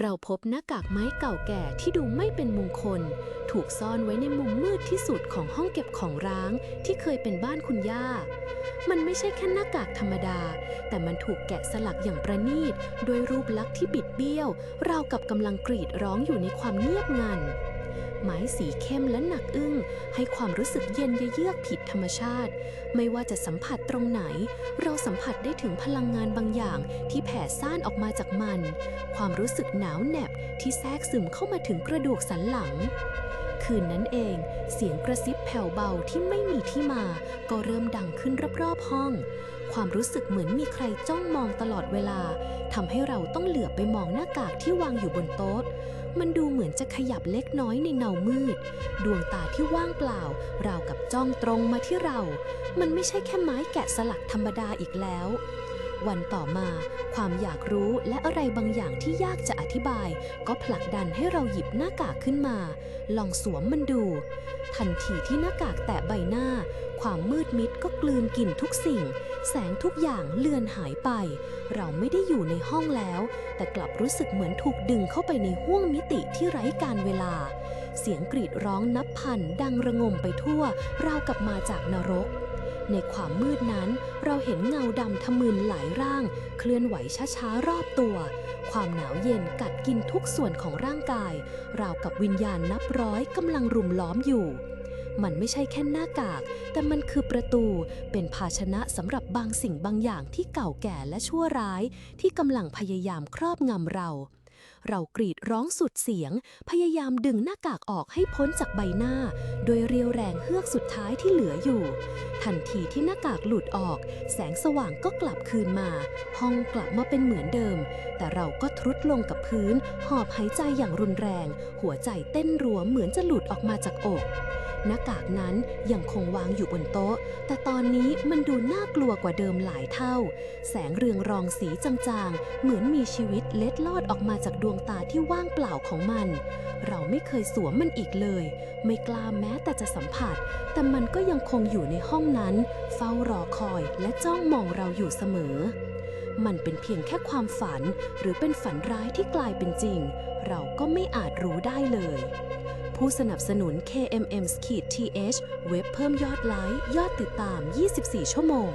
เราพบหน้ากากไม้เก่าแก่ที่ดูไม่เป็นมงคล ถูกซ่อนไว้ในมุมมืดที่สุดของห้องเก็บของร้างที่เคยเป็นบ้านคุณย่า มันไม่ใช่แค่หน้ากากธรรมดา แต่มันถูกแกะสลักอย่างประณีตโดยรูปลักษณ์ที่บิดเบี้ยว ราวกับกำลังกรีดร้องอยู่ในความเงียบงัน ไม้สีเข้มและหนักอึ้ง ให้ความรู้สึกเย็นเยือกผิดธรรมชาติ ไม่ว่าจะสัมผัสตรงไหน เราสัมผัสได้ถึงพลังงานบางอย่างที่แผ่ซ่านออกมาจากมัน ความรู้สึกหนาวแหนบที่แทรกซึมเข้ามาถึงกระดูกสันหลัง คืนนั้นเอง เสียงกระซิบแผ่วเบาที่ไม่มีที่มา ก็เริ่มดังขึ้นรอบๆห้อง ความรู้สึกเหมือนมีใครจ้องมองตลอดเวลาทำให้เราต้องเหลือบไปมองหน้ากากที่วางอยู่บนโต๊ะ มันดูเหมือนจะขยับเล็กน้อยในเงามืด ดวงตาที่ว่างเปล่า ราวกับจ้องตรงมาที่เรา มันไม่ใช่แค่ไม้แกะสลักธรรมดาอีกแล้ว วันต่อมา ความอยากรู้และอะไรบางอย่างที่ยากจะอธิบาย ก็ผลักดันให้เราหยิบหน้ากากขึ้นมา ลองสวมมันดู ทันทีที่หน้ากากแตะใบหน้า ความมืดมิดก็กลืนกินทุกสิ่ง แสงทุกอย่างเลือนหายไป เราไม่ได้อยู่ในห้องแล้ว แต่กลับรู้สึกเหมือนถูกดึงเข้าไปในห้วงมิติที่ไร้การเวลา เสียงกรีดร้องนับพันดังระงมไปทั่ว ราวกับมาจากนรก ในความมืดนั้น เราเห็นเงาดำทะมึนหลายร่าง เคลื่อนไหวช้าๆรอบตัว ความหนาวเย็นกัดกินทุกส่วนของร่างกาย ราวกับวิญญาณนับร้อยกำลังรุมล้อมอยู่ มันไม่ใช่แค่หน้ากาก แต่มันคือประตู เป็นภาชนะสำหรับบางสิ่งบางอย่างที่เก่าแก่และชั่วร้าย ที่กำลังพยายามครอบงำเรา เรากรีดร้องสุดเสียง พยายามดึงหน้ากากออกให้พ้นจากใบหน้า โดยเรียวแรงเฮือกสุดท้ายที่เหลืออยู่ ทันทีที่หน้ากากหลุดออก แสงสว่างก็กลับคืนมา ห้องกลับมาเป็นเหมือนเดิม แต่เราก็ทรุดลงกับพื้น หอบหายใจอย่างรุนแรง หัวใจเต้นรัวเหมือนจะหลุดออกมาจากอก หน้ากากนั้นยังคงวางอยู่บนโต๊ะ แต่ตอนนี้มันดูน่ากลัวกว่าเดิมหลายเท่า แสงเรืองรองสีจางๆ เหมือนมีชีวิตเล็ดลอดออกมาจากดวงตาที่ว่างเปล่าของมัน เราไม่เคยสวมมันอีกเลย ไม่กล้าแม้แต่จะสัมผัส แต่มันก็ยังคงอยู่ในห้องนั้น เฝ้ารอคอยและจ้องมองเราอยู่เสมอ มันเป็นเพียงแค่ความฝัน หรือเป็นฝันร้ายที่กลายเป็นจริง เราก็ไม่อาจรู้ได้เลย ผู้สนับสนุน KMM-TH เว็บเพิ่มยอดไลค์ ยอดติดตาม 24 ชั่วโมง